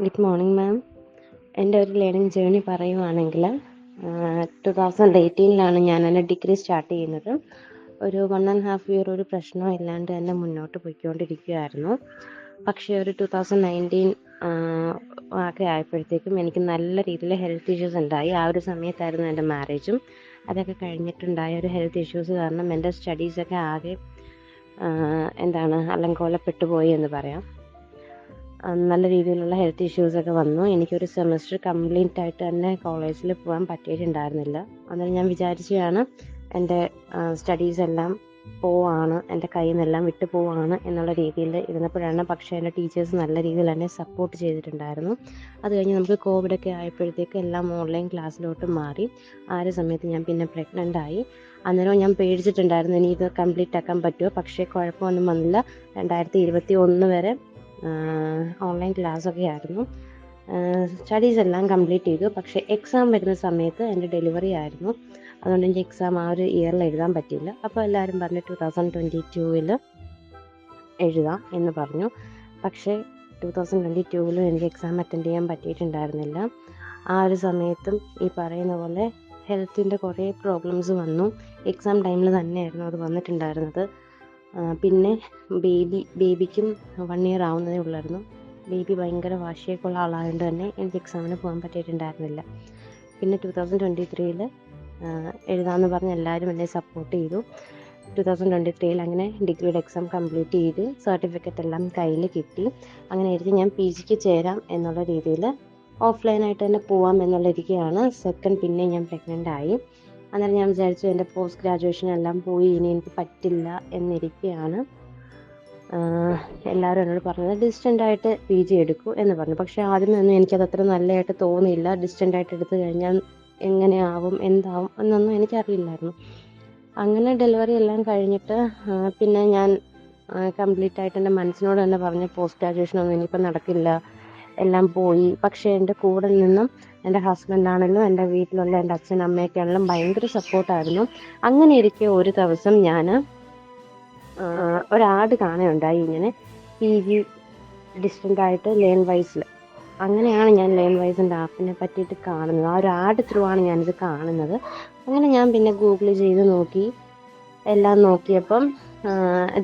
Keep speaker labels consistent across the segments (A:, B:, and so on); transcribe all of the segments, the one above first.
A: Good morning ma'am എന്റെ ഒരു learning journey പറയുവാണെങ്കിൽ ടു തൗസൻഡ് എയ്റ്റീനിലാണ് ഞാൻ എന്റെ ഡിഗ്രി സ്റ്റാർട്ട് ചെയ്യുന്നത്. ഒരു വൺ ആൻഡ് ഹാഫ് ഇയർ ഒരു പ്രശ്നവും ഇല്ലാണ്ട് തന്നെ മുന്നോട്ട് പോയിക്കൊണ്ടിരിക്കുകയായിരുന്നു പക്ഷേ ഒരു ടു തൗസൻഡ് നയന്റീൻ ഒക്കെ ആയപ്പോഴത്തേക്കും എനിക്ക് നല്ല രീതിയിൽ ഹെൽത്ത് ഇഷ്യൂസ് ഉണ്ടായി. ആ ഒരു സമയത്തായിരുന്നു എന്റെ മാരേജും അതൊക്കെ കഴിഞ്ഞിട്ടുണ്ടായ ഒരു ഹെൽത്ത് ഇഷ്യൂസ് കാരണം എന്റെ സ്റ്റഡീസൊക്കെ ആകെ എന്താണ് അലങ്കോലപ്പെട്ടു പോയി എന്ന് പറയാം. നല്ല രീതിയിലുള്ള ഹെൽത്ത് ഇഷ്യൂസൊക്കെ വന്നു. എനിക്കൊരു സെമസ്റ്റർ കംപ്ലീറ്റ് ആയിട്ട് തന്നെ കോളേജിൽ പോകാൻ പറ്റിയിട്ടുണ്ടായിരുന്നില്ല. അന്നേരം ഞാൻ വിചാരിച്ചതാണ് എന്റെ സ്റ്റഡീസ് എല്ലാം പോവാണ് എന്റെ കയ്യിൽ നിന്നെല്ലാം വിട്ടു പോവാണ് എന്നുള്ള രീതിയിൽ ഇരുന്നപ്പോഴാണ് പക്ഷേ എന്റെ ടീച്ചേഴ്സ് നല്ല രീതിയിൽ എന്നെ സപ്പോർട്ട് ചെയ്തിട്ടുണ്ടായിരുന്നു. അത് കഴിഞ്ഞ് നമുക്ക് കോവിഡൊക്കെ ആയപ്പോഴത്തേക്ക് എല്ലാം ഓൺലൈൻ ക്ലാസ്സിലോട്ട് മാറി. ആ ഒരു സമയത്ത് ഞാൻ പിന്നെ പ്രഗ്നന്റ് ആയി. അന്നേരം ഞാൻ പേടിച്ചിട്ടുണ്ടായിരുന്നു ഇനി ഇത് കംപ്ലീറ്റ് ആക്കാൻ പറ്റുമോ? പക്ഷേ കുഴപ്പമൊന്നും വന്നില്ല. രണ്ടായിരത്തി ഇരുപത്തി ഒന്ന് വരെ ഓൺലൈൻ ക്ലാസ് ഒക്കെ ആയിരുന്നു. സ്റ്റഡീസ് എല്ലാം കംപ്ലീറ്റ് ചെയ്തു. പക്ഷേ എക്സാം വരുന്ന സമയത്ത് എന്റെ ഡെലിവറി ആയിരുന്നു. അതുകൊണ്ട് എനിക്ക് എക്സാം ആ ഒരു ഇയറിൽ എഴുതാൻ പറ്റിയില്ല. അപ്പോൾ എല്ലാവരും പറഞ്ഞു ടു തൗസൻഡ് ട്വന്റി ടൂവിൽ എഴുതാം എന്ന് പറഞ്ഞു. പക്ഷേ ടു തൗസൻഡ് ട്വന്റി ടൂവിലും എനിക്ക് എക്സാം അറ്റൻഡ് ചെയ്യാൻ പറ്റിയിട്ടുണ്ടായിരുന്നില്ല. ആ ഒരു സമയത്തും ഈ പറയുന്ന പോലെ ഹെൽത്തിന്റെ കുറേ പ്രോബ്ലംസ് വന്നു. എക്സാം ടൈമിൽ തന്നെയായിരുന്നു അത് വന്നിട്ടുണ്ടായിരുന്നത്. പിന്നെ ബേബി ബേബിക്കും വൺ ഇയർ ആവുന്നതേ ഉള്ളായിരുന്നു. ബേബി ഭയങ്കര വാശിയൊക്കെ ഉള്ള ആളായതുകൊണ്ട് തന്നെ എനിക്ക് എക്സാമിന് പോകാൻ പറ്റിയിട്ടുണ്ടായിരുന്നില്ല. പിന്നെ ടു തൗസൻഡ് ട്വന്റി ത്രീയിൽ എഴുതാമെന്ന് പറഞ്ഞ് എല്ലാവരും എന്നെ സപ്പോർട്ട് ചെയ്തു. ടു തൗസൻഡ് ട്വന്റി ത്രീയിൽ അങ്ങനെ ഡിഗ്രിയുടെ എക്സാം കംപ്ലീറ്റ് ചെയ്ത് സർട്ടിഫിക്കറ്റ് എല്ലാം കയ്യിൽ കിട്ടി. അങ്ങനെ ആയിരിക്കും ഞാൻ പി ജിക്ക് ചേരാം എന്നുള്ള രീതിയിൽ ഓഫ്ലൈനായിട്ട് തന്നെ പോവാം എന്നുള്ള രീതിയാണ് സെക്കൻഡ് പിന്നെ ഞാൻ പ്രഗ്നന്റ് ആയി. അന്നേരം ഞാൻ വിചാരിച്ചു എന്റെ പോസ്റ്റ് ഗ്രാജുവേഷൻ എല്ലാം പോയി ഇനി എനിക്ക് പറ്റില്ല എന്നിരിക്കുകയാണ് എല്ലാവരും എന്നോട് പറഞ്ഞത് ഡിസ്റ്റന്റ് ആയിട്ട് പി ജി എടുക്കൂ എന്ന് പറഞ്ഞു. പക്ഷേ ആദ്യമേ ഒന്നും എനിക്കത് അത്ര നല്ലതായിട്ട് തോന്നിയില്ല. ഡിസ്റ്റന്റ് ആയിട്ട് എടുത്തു കഴിഞ്ഞാൽ എങ്ങനെയാവും എന്താവും എന്നൊന്നും എനിക്കറിയില്ലായിരുന്നു. അങ്ങനെ ഡെലിവറി എല്ലാം കഴിഞ്ഞിട്ട് പിന്നെ ഞാൻ കംപ്ലീറ്റ് ആയിട്ട് എന്റെ മനസ്സിനോട് തന്നെ പറഞ്ഞു പോസ്റ്റ് ഗ്രാജുവേഷൻ ഒന്നും ഇനിയിപ്പോൾ നടക്കില്ല. എല്ലാം പോയി. പക്ഷേ എന്റെ കൂടെ നിന്നും എന്റെ ഹസ്ബൻഡാണെങ്കിലും എന്റെ വീട്ടിലുള്ള എന്റെ അച്ഛൻ അമ്മയൊക്കെ ആണെങ്കിലും ഭയങ്കര സപ്പോർട്ടായിരുന്നു അങ്ങനെ ഇരിക്കെ ഒരു ദിവസം ഞാൻ ഒരാട് കാണുകയുണ്ടായി ഇങ്ങനെ. പി ജി ഡിസ്റ്റന്റ് ആയിട്ട് ലേൺ വൈസിൽ അങ്ങനെയാണ് ഞാൻ ലേൺ വൈസിന്റെ ആപ്പിനെ പറ്റിയിട്ട് കാണുന്നത്. ആ ഒരു ആട് ത്രൂ ആണ് ഞാനിത് കാണുന്നത്. അങ്ങനെ ഞാൻ പിന്നെ ഗൂഗിൾ ചെയ്ത് നോക്കി. എല്ലാം നോക്കിയപ്പം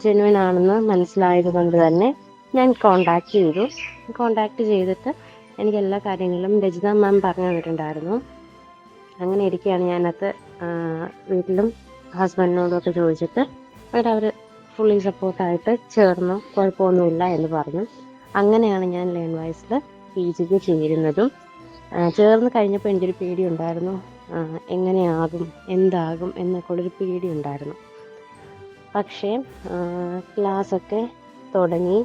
A: ജെനുവൻ ആണെന്ന് മനസ്സിലായത് കൊണ്ട് തന്നെ ഞാൻ കോണ്ടാക്ട് ചെയ്തു. കോണ്ടാക്ട് ചെയ്തിട്ട് എനിക്ക് എല്ലാ കാര്യങ്ങളും രജിത മാം പറഞ്ഞു തന്നിട്ടുണ്ടായിരുന്നു. അങ്ങനെ ഇരിക്കുകയാണ് ഞാനത് വീട്ടിലും ഹസ്ബൻഡിനോടും ഒക്കെ ചോദിച്ചിട്ട് അവരവർ ഫുള്ളി സപ്പോർട്ടായിട്ട് ചേർന്നു. കുഴപ്പമൊന്നുമില്ല എന്ന് പറഞ്ഞു. അങ്ങനെയാണ് ഞാൻ ലേൺ വൈസിൽ പി ജിക്ക് ചേരുന്നതും ചേർന്ന് കഴിഞ്ഞപ്പോൾ എനിക്കൊരു പേടി ഉണ്ടായിരുന്നു. ആ, എങ്ങനെയാകും എന്താകും എന്നൊക്കെ ഉള്ളൊരു പേടി ഉണ്ടായിരുന്നു. പക്ഷേ ക്ലാസ്സൊക്കെ തുടങ്ങി.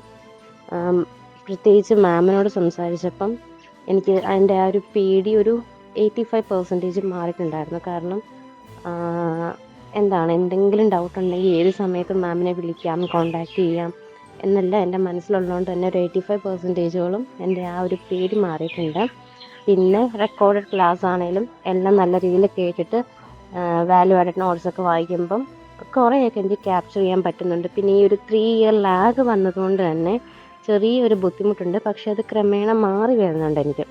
A: പ്രത്യേകിച്ച് മാമിനോട് സംസാരിച്ചപ്പം എനിക്ക് അതിന്റെ ആ ഒരു പേടി ഒരു എയ്റ്റി ഫൈവ് പെർസെന്റേജ് മാറിയിട്ടുണ്ടായിരുന്നു. കാരണം എന്താണ് എന്തെങ്കിലും ഡൗട്ട് ഉണ്ടെങ്കിൽ ഏത് സമയത്തും മാമിനെ വിളിക്കാം കോണ്ടാക്ട് ചെയ്യാം എന്നല്ല എന്റെ മനസ്സിലുള്ളതുകൊണ്ട് തന്നെ ഒരു എയ്റ്റി ഫൈവ് പെർസെന്റേജോളം എന്റെ ആ ഒരു പേടി മാറിയിട്ടുണ്ട്. പിന്നെ റെക്കോർഡഡ് ക്ലാസ് ആണെങ്കിലും എല്ലാം നല്ല രീതിയിൽ കേട്ടിട്ട് വാല്യൂ ആഡഡ് നോട്ട്സൊക്കെ വായിക്കുമ്പം കുറേയൊക്കെ എനിക്ക് ക്യാപ്ചർ ചെയ്യാൻ പറ്റുന്നുണ്ട്. പിന്നെ ഈ ഒരു ത്രീ ഇയർ ലാഗ് വന്നതുകൊണ്ട് തന്നെ ചെറിയൊരു ബുദ്ധിമുട്ടുണ്ട്. പക്ഷേ അത് ക്രമേണ മാറി വരുന്നുണ്ട് എനിക്ക്.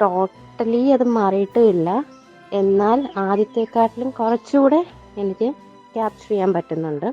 A: ടോട്ടലി അത് മാറിയിട്ടില്ല എന്നാൽ ആദ്യത്തെക്കാട്ടിലും കുറച്ചുകൂടെ എനിക്ക് ക്യാപ്ചർ ചെയ്യാൻ പറ്റുന്നുണ്ട്.